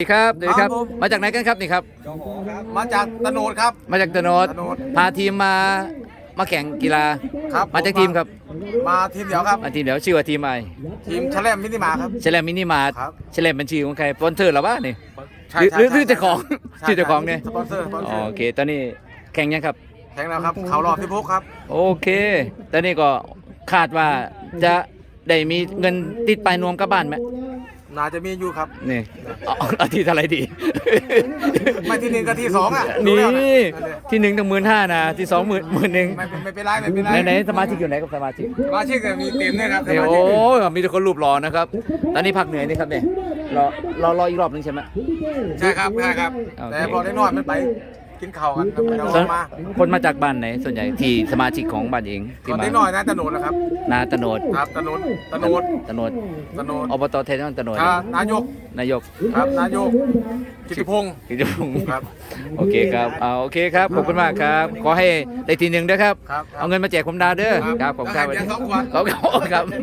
สวัสดีครับสวัสดีครับ ครับผม มาจากไหนกันครับนี่ครับ มาจากตะโนดครับ มาจากตะโนดตะโนดพาทีมมามาแข่งกีฬา ครับมาจากทีมครับ มาทีมเดียวครับ มาทีมเดี๋ยวชื่อว่าทีมอะไรทีมแชลมมินิมาครับ เชลมมินิมาร์ทครับ เชลมบัญชีของใครสปอนเซอร์หรือว่านี่ใช่หรือใช่หรือเจ้าของใช่ชื่อเจ้าของเนี่ยสปอนเซอร์สปอนเซอร์โอเค ตอนนี้แข่งยังครับ แข่งแล้วครับ เขารอบที่พกครับ โอเค ตอนนี้ก็คาดว่าจะได้มีเงินติดปลายนวมกลับบ้านไหม น่าจะมีอยู่ครับ นี่เอาเอาที่เท่าไหรดี ไม่ที่หนึ่งก็ที่สองอะดูนี่แล้วนะที่หนึ่งตั้งหมื่นห้านะที่สองหมื่นหมื่นหนึ่งไม่เป็นไม่เป็นไรไม่เป็นไรไหนไหนสมาชิกอยู่ไหนครับสมาชิกสมาชิกก็มีเต็มเลยครับสเนี่ยมาโอ้ชิกมีแต่คนรูปหล่อนะครับ ตอนนี้พักเหนื่อยนี่ครับเนี่ยรอรอรออีกรอบนึงใช่ไหม ใช่ครับใช่ครับ โอเค แต่พอได้นอนมันไป กินข้าวกันครับไปเอาส่วนมาคนมาจากบ้านไหน ส่วนใหญ่ที่สมาชิกของบ้านเองที่ก่อนมาได้นอนนะตะโนดนะครับ นาตะโนดครับตะโนดตะโนดตะโนดตะโนดอบตเทนนตะโนดครับนายกนายกครับนายกกิติพงศ์กิจพงศ์ครับ โอเคครับเอาโอเคครับ ขอบคุณมากครับ ขอให้ได้ทีหนึ่งด้วยครับ ครับ เอาเงินมาแจกผมดาวเด้อครับครับผมครับแล้วให้เบียร์สองขวด ขอบคุณครับ